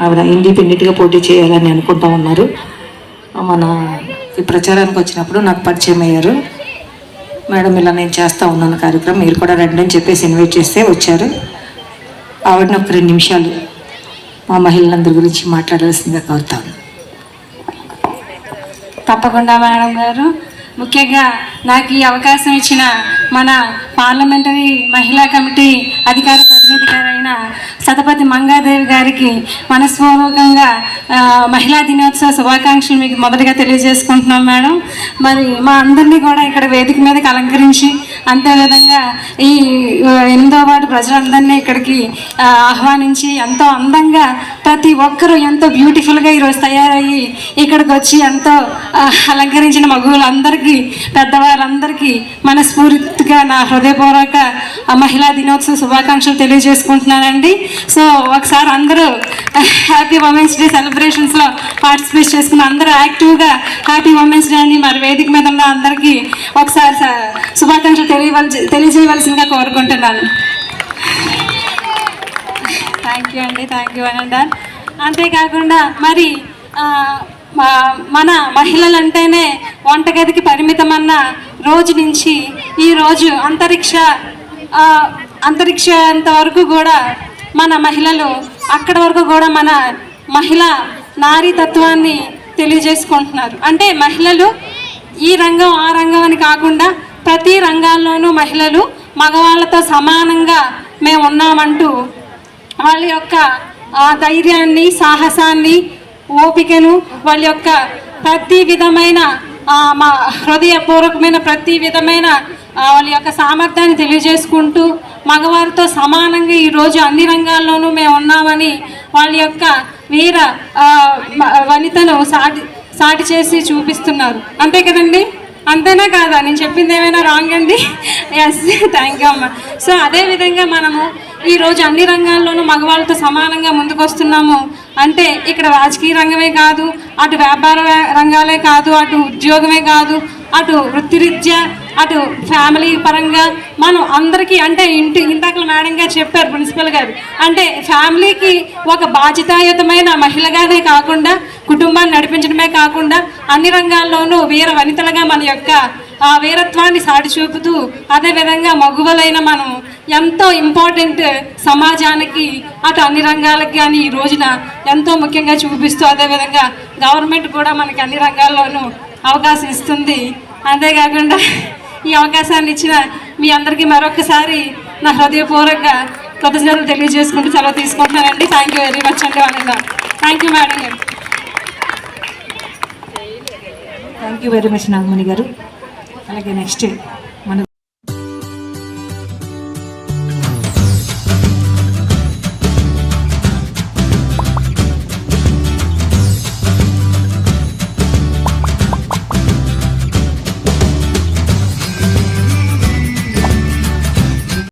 ఆవిడ ఇండిపెండెంట్గా పోటీ చేయాలని అనుకుంటా ఉన్నారు. మన ఈ ప్రచారానికి వచ్చినప్పుడు నాకు పరిచయం అయ్యారు. మేడం ఇలా నేను చేస్తా ఉన్నాను కార్యక్రమం మీరు కూడా రండి అని చెప్పేసి ఇన్వైట్ చేస్తే వచ్చారు. ఆవిడని ఒక రెండు నిమిషాలు మా మహిళలందరి గురించి మాట్లాడాల్సిందిగా కోరుతాను. తప్పకుండా మేడం గారు. ముఖ్యంగా నాకు ఈ అవకాశం ఇచ్చిన మన పార్లమెంటరీ మహిళా కమిటీ అధికార సతపతి మంగాదేవి గారికి మనస్పూర్వకంగా మహిళా దినోత్సవ శుభాకాంక్షలు మీకు మొదటగా తెలియజేసుకుంటున్నాం మేడం. మరి మా అందరినీ కూడా ఇక్కడ వేదిక మీదకి అలంకరించి అంతేవిధంగా ఈ ఎనిమిదో వార్డు ప్రజలందరినీ ఇక్కడికి ఆహ్వానించి ఎంతో అందంగా ప్రతి ఒక్కరూ ఎంతో బ్యూటిఫుల్గా ఈరోజు తయారయ్యి ఇక్కడికి వచ్చి ఎంతో అలంకరించిన మగువులందరికీ పెద్దవారందరికీ మనస్ఫూర్తిగా నా హృదయపూర్వక మహిళా దినోత్సవ శుభాకాంక్షలు తెలియజేసుకుంటున్నానండి. సో సో ఒకసారి అందరూ హ్యాపీ ఉమెన్స్ డే సెలబ్రేషన్స్లో పార్టిసిపేట్ చేసుకుని అందరూ యాక్టివ్గా హ్యాపీ ఉమెన్స్ డే అని మరి వేదిక మీద ఉన్న అందరికీ ఒకసారి శుభాకాంక్షలు తెలియవలసి తెలియజేయవలసిందిగా కోరుకుంటున్నాను. థ్యాంక్ యూ అండి థ్యాంక్ యూ అని అంటారు అంతేకాకుండా మరి మన మహిళలంటేనే వంటగదికి పరిమితమన్న రోజు నుంచి ఈ రోజు అంతరిక్ష ఆ, అంతరిక్షంత వరకు కూడా మన మహిళలు అక్కడ వరకు కూడా మన మహిళ నారీ తత్వాన్ని తెలియజేసుకుంటున్నారు. అంటే మహిళలు ఈ రంగం ఆ రంగం అని కాకుండా ప్రతి రంగాల్లోనూ మహిళలు మగవాళ్ళతో సమానంగా మేము ఉన్నామంటూ వాళ్ళ యొక్క ఆ ధైర్యాన్ని సాహసాన్ని ఓపికను వాళ్ళ యొక్క ప్రతి విధమైన మా హృదయపూర్వకమైన ప్రతి విధమైన వాళ్ళ యొక్క సామర్థ్యాన్ని తెలియజేసుకుంటూ మగవారితో సమానంగా ఈరోజు అన్ని రంగాల్లోనూ మేము ఉన్నామని వాళ్ళ యొక్క వీర వనితను సాటి సాటి చేసి చూపిస్తున్నారు. అంతే కదండి? అంతేనా కాదా? నేను చెప్పింది ఏమైనా రాంగ్ అండి? ఎస్ థ్యాంక్ యూ అమ్మ. సో అదేవిధంగా మనము ఈరోజు అన్ని రంగాల్లోనూ మగవాళ్ళతో సమానంగా ముందుకు వస్తున్నాము అంటే ఇక్కడ రాజకీయ రంగమే కాదు అటు వ్యాపార రంగాలే కాదు అటు ఉద్యోగమే కాదు అటు వృత్తిరీత్యా అటు ఫ్యామిలీ పరంగా మనం అందరికీ అంటే ఇంటి ఇందాక మేడం గారు చెప్పారు ప్రిన్సిపల్ గారు. అంటే ఫ్యామిలీకి ఒక బాధ్యతాయుతమైన మహిళగానే కాకుండా కుటుంబాన్ని నడిపించడమే కాకుండా అన్ని రంగాల్లోనూ వీర వనితలుగా మన యొక్క ఆ వీరత్వాన్ని సాటి చూపుతూ అదేవిధంగా మగువలైన మనం ఎంతో ఇంపార్టెంట్ సమాజానికి అటు అన్ని రంగాలకు కానీ ఈ రోజున ఎంతో ముఖ్యంగా చూపిస్తూ అదేవిధంగా గవర్నమెంట్ కూడా మనకి అన్ని రంగాల్లోనూ అవకాశం ఇస్తుంది. అంతేకాకుండా ఈ అవకాశాన్ని ఇచ్చిన మీ అందరికీ మరొకసారి నా హృదయపూర్వకంగా కృతజ్ఞతలు తెలియజేసుకుంటూ సెలవు తీసుకుంటున్నానండి. థ్యాంక్ యూ వెరీ మచ్ అండి వాళ్ళ థ్యాంక్ యూ మేడం గారు thank you very much Nagamani గారు. అలాగే నెక్స్ట్